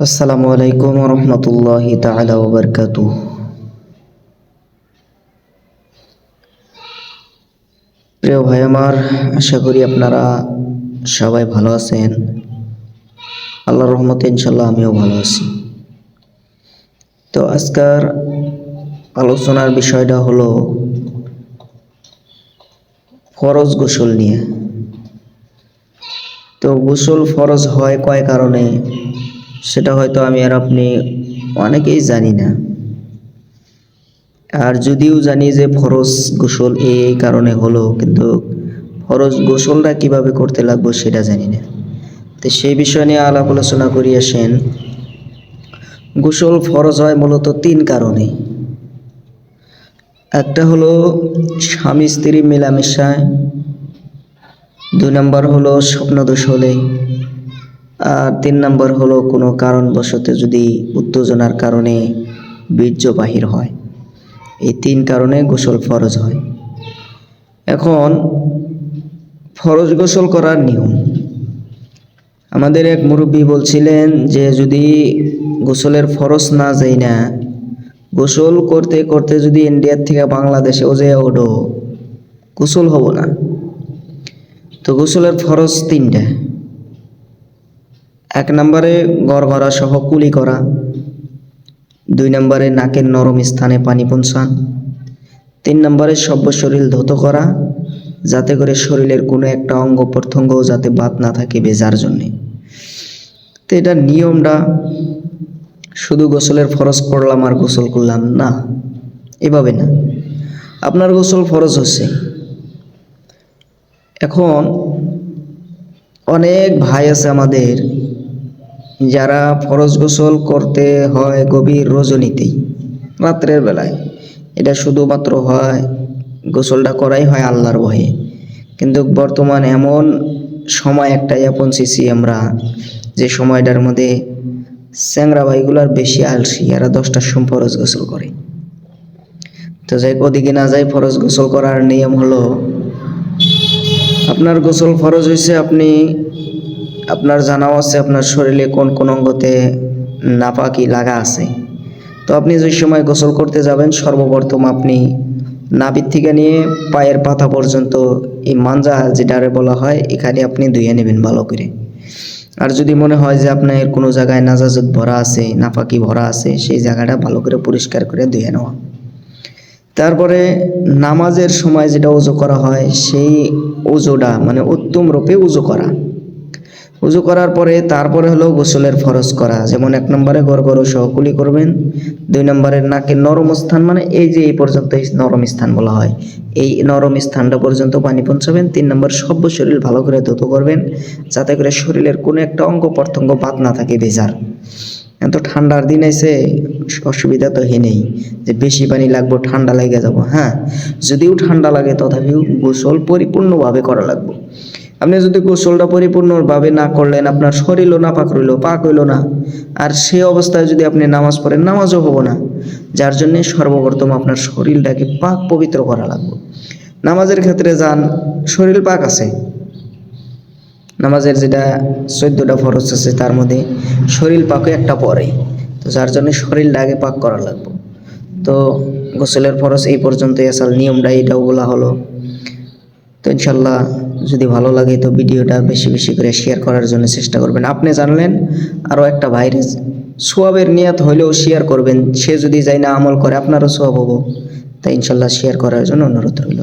আসসালামু আলাইকুম রহমতুল্লাহি ওয়া প্রিয় ভাই আমার, আশা করি আপনারা সবাই ভালো আছেন। আল্লাহ রহমতে ইনশাল্লাহ আমিও ভালো আছি। তো আজকের আলোচনার বিষয়টা হলো ফরজ গোসল নিয়ে। তো গোসল ফরজ হয় কয় কারণে? সেটা হয়তো আমি আর আপনি অনেকেই জানি না। আর যদিও জানি যে ফরজ গোসল এই কারণে হলো, কিন্তু ফরজ গোসলটা কীভাবে করতে লাগবো সেটা জানি না। তো সেই বিষয় নিয়ে আলাপ আলোচনা করি, আসেন। গোসল ফরজ হয় মূলত তিন কারণে। একটা হলো স্বামী স্ত্রী মেলামেশায়। দুই নম্বর হলো স্বপ্নদোষ হলে। তিন নম্বর হলো কোনো কারণবশত যদি উত্তেজনার কারণে বীর্য বাহির হয়, এই তিন কারণে গোসল ফরজ হয়। এখন ফরজ গোসল করার নিয়ম। আমাদের এক মুরব্বী বলছিলেন যে যদি গোসলের ফরজ না যাই না, গোসল করতে করতে যদি ইন্ডিয়ার থেকে বাংলাদেশে ও যে ওডো গোসল হব না। তো গোসলের ফরজ তিনটা। এক নম্বরে গড়গড়া সহ কুলি করা। দুই নম্বরে নাকের নরম স্থানে পানি পৌঁছান। তিন নম্বরে সভ্য শরীর ধৌত করা, যাতে করে শরীরের কোনো একটা অঙ্গ প্রত্যঙ্গ যাতে বাদ না থাকে বেজার জন্যে। তো এটা নিয়মটা, শুধু গোসলের ফরজ করলাম আর গোসল করলাম না, এভাবে না। আপনার গোসল ফরজ হচ্ছে। এখন অনেক ভাই আছে আমাদের যারা ফরজ গোসল করতে হয় গভীর রজনীতেই রাত্রের বেলায়। এটা শুধুমাত্র হয়, গোসলটা করাই হয় আল্লাহর ভয়ে। কিন্তু বর্তমান এমন সময় একটা পৌঁছেছি আমরা, যে সময়টার মধ্যে স্যাংরা ভাইগুলার বেশি আলসি, এরা দশটার সময় ফরজ গোসল করে। তো যাই ওদিকে না যাই ফরজ গোসল করার নিয়ম হলো, আপনার গোসল ফরজ হয়েছে আপনি আপনার জানাও আছে আপনার শরীরে কোন কোন অঙ্গতে নাপাকি লাগা আছে। তো আপনি যে সময় গোসল করতে যাবেন, সর্বপ্রথম আপনি নাভির থেকে নিয়ে পায়ের পাতা পর্যন্ত, এই মাঞ্জা যেটারে বলা হয়, এখানে আপনি ধুয়ে নেবেন ভালো করে। আর যদি মনে হয় যে আপনার কোনো জায়গায় নাজাজত ভরা আছে, নাপাকি ভরা আছে, সেই জায়গাটা ভালো করে পরিষ্কার করে ধুয়ে নেওয়া। তারপরে নামাজের সময় যেটা উজু করা হয়, সেই উজুটা মানে উত্তম রূপে উজু করা। উজু করার পরে তারপরে হলো গোসলের ফরজ করা। যেমন এক নম্বরে গড় গড় সহকুলি করবেন, দুই নম্বরে নাকের নরম স্থান মানে এই যে এই পর্যন্ত এই নরম স্থান বলা হয়, এই নরম স্থানটা পর্যন্ত পানি পৌঁছাবেন। তিন নম্বর, সভ্য শরীর ভালো করে ধুত করবেন, যাতে করে শরীরের কোনো একটা অঙ্গ প্রত্যঙ্গ বাদ না থাকে বেজার। এত ঠান্ডার দিন এসে অসুবিধা তো হে নেই, যে বেশি পানি লাগবো, ঠান্ডা লেগে যাব হ্যাঁ? যদিও ঠান্ডা লাগে, তথাপিও গোসল পরিপূর্ণভাবে করা লাগবে। আপনি যদি গোসলটা পরিপূর্ণভাবে না করলেন, আপনার শরীরও না পাক রইল পাক হইল না। আর সে অবস্থায় যদি আপনি নামাজ পড়েন, নামাজও হব না। যার জন্যে সর্বপ্রথম আপনার শরীরটাকে পাক পবিত্র করা লাগবে। নামাজের ক্ষেত্রে যান, শরীর পাক আছে। নামাজের যেটা চোদ্দোটা ফরজ আছে, তার মধ্যে শরীর পাকে একটা পরে। তো যার জন্য শরীরটা আগে পাক করা লাগবে। তো গোসলের ফরজ এই পর্যন্তই, আসাল নিয়মটা এটাও বলা হলো। তো ইনশাল্লাহ যদি ভালো লাগে তো ভিডিওটা বেশি বেশি করে শেয়ার করার জন্য চেষ্টা করবেন। আপনি জানলেন আরও একটা ভাইরাস সোয়াবের নিয়াত হইলেও শেয়ার করবেন, সে যদি যাই না আমল করে, আপনারও সোয়াব হব। তাই ইনশাল্লাহ শেয়ার করার জন্য অনুরোধ রইল।